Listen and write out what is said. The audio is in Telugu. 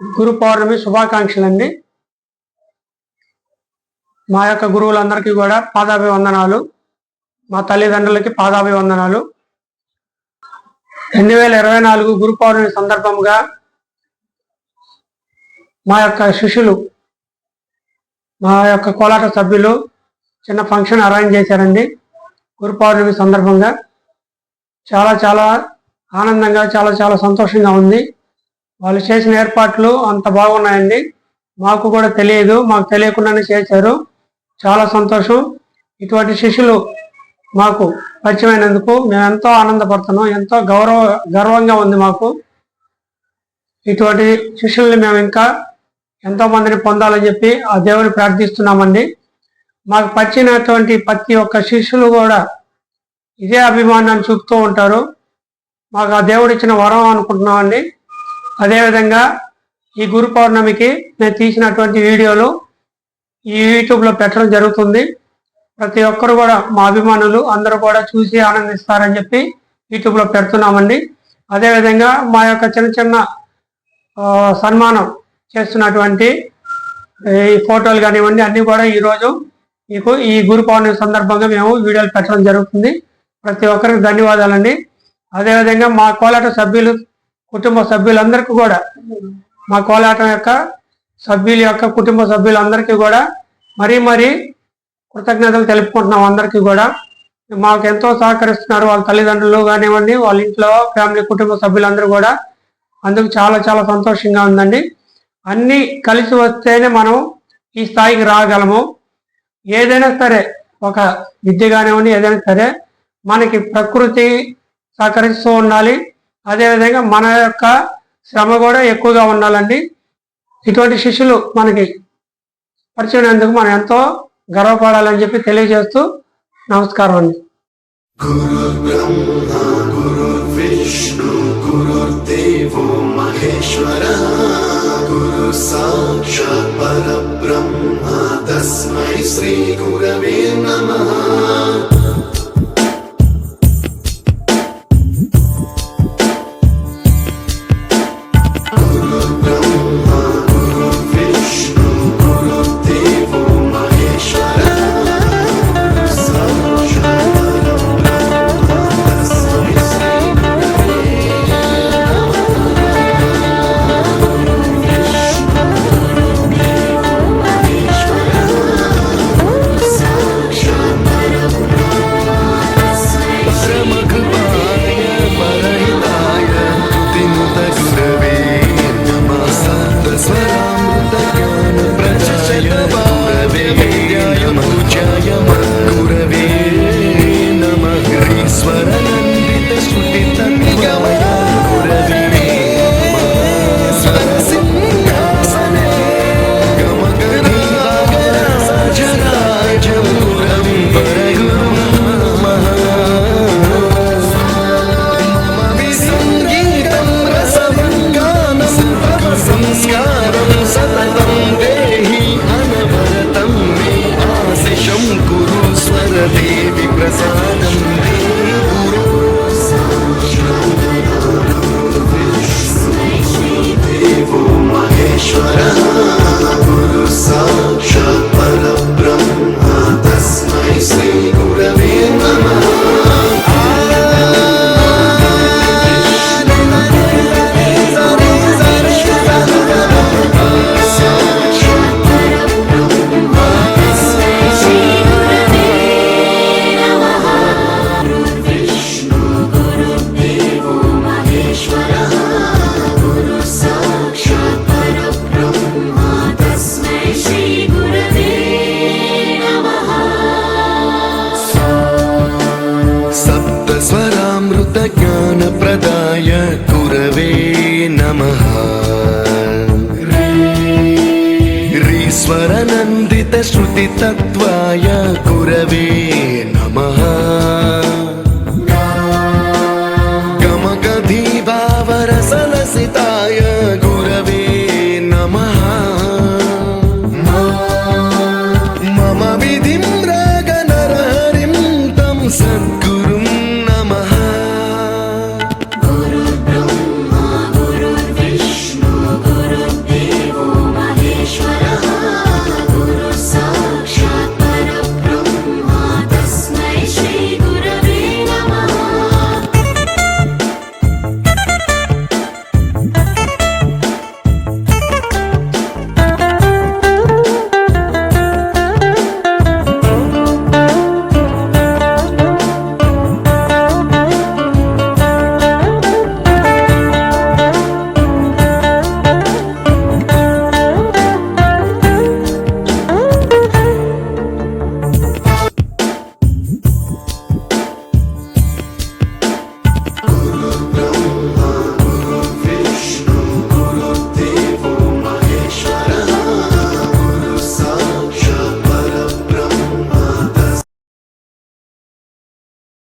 గురు పౌర్ణమి శుభాకాంక్షలు అండి మా యొక్క గురువులందరికీ కూడా పాదాభివందనాలు. మా తల్లిదండ్రులకి పాదాభివందనాలు. రెండు వేల ఇరవై నాలుగు గురు పౌర్ణమి సందర్భంగా మా యొక్క శిష్యులు మా యొక్క కోలాట సభ్యులు చిన్న ఫంక్షన్ అరేంజ్ చేశారండి. గురు పౌర్ణమి సందర్భంగా చాలా చాలా ఆనందంగా చాలా చాలా సంతోషంగా ఉంది. వాళ్ళు చేసిన ఏర్పాట్లు అంత బాగున్నాయండి. మాకు కూడా తెలియదు మాకు తెలియకుండానే చేశారు. చాలా సంతోషం. ఇటువంటి శిష్యులు మాకు పరిచయమైనందుకు మేము ఎంతో ఆనందపడుతున్నాం ఎంతో గౌరవ గర్వంగా ఉంది మాకు. ఇటువంటి శిష్యుల్ని మేము ఇంకా ఎంతో మందిని పొందాలని చెప్పి ఆ దేవుని ప్రార్థిస్తున్నామండి. మాకు పరిచినటువంటి ప్రతి ఒక్క శిష్యులు కూడా ఇదే అభిమానాన్ని చూపుతూ ఉంటారు. మాకు ఆ దేవుడు ఇచ్చిన వరం అనుకుంటున్నామండి. అదేవిధంగా ఈ గురు పౌర్ణమికి నేను తీసినటువంటి వీడియోలు ఈ యూట్యూబ్లో పెట్టడం జరుగుతుంది. ప్రతి ఒక్కరు కూడా మా అభిమానులు అందరూ కూడా చూసి ఆనందిస్తారని చెప్పి యూట్యూబ్లో పెడుతున్నామండి. అదేవిధంగా మా యొక్క చిన్న చిన్న సన్మానం చేస్తున్నటువంటి ఈ ఫోటోలు కానివ్వండి అన్నీ కూడా ఈరోజు మీకు ఈ గురు పౌర్ణమి సందర్భంగా మేము వీడియోలు పెట్టడం జరుగుతుంది. ప్రతి ఒక్కరికి ధన్యవాదాలండి. అదేవిధంగా మా కోలాట సభ్యులు కుటుంబ సభ్యులందరికీ కూడా మా కోలాటం యొక్క సభ్యుల యొక్క కుటుంబ సభ్యులందరికీ కూడా మరీ మరీ కృతజ్ఞతలు తెలుపుకుంటున్నాం అందరికీ కూడా. మాకు ఎంతో సహకరిస్తున్నారు వాళ్ళ తల్లిదండ్రులు కానివ్వండి వాళ్ళ ఇంట్లో ఫ్యామిలీ కుటుంబ సభ్యులందరూ కూడా. అందుకు చాలా చాలా సంతోషంగా ఉందండి. అన్నీ కలిసి వస్తేనే మనం ఈ స్థాయికి రాగలము. ఏదైనా సరే ఒక విద్య కానివ్వండి ఏదైనా సరే మనకి ప్రకృతి సహకరిస్తూ ఉండాలి. అదేవిధంగా మన యొక్క శ్రమ కూడా ఎక్కువగా ఉండాలండి. ఇటువంటి శిష్యులు మనకి పరిచయనందుకు మనం ఎంతో గర్వపడాలని చెప్పి తెలియజేస్తూ నమస్కారం అండి. బ్రహ్మ తస్మై శ్రీ గురవే सप्तस्वरामृतज्ञानप्रदाय गुरवे नमः रीश्वरनन्दितश्रुतितत्त्वाय गुरवे नमः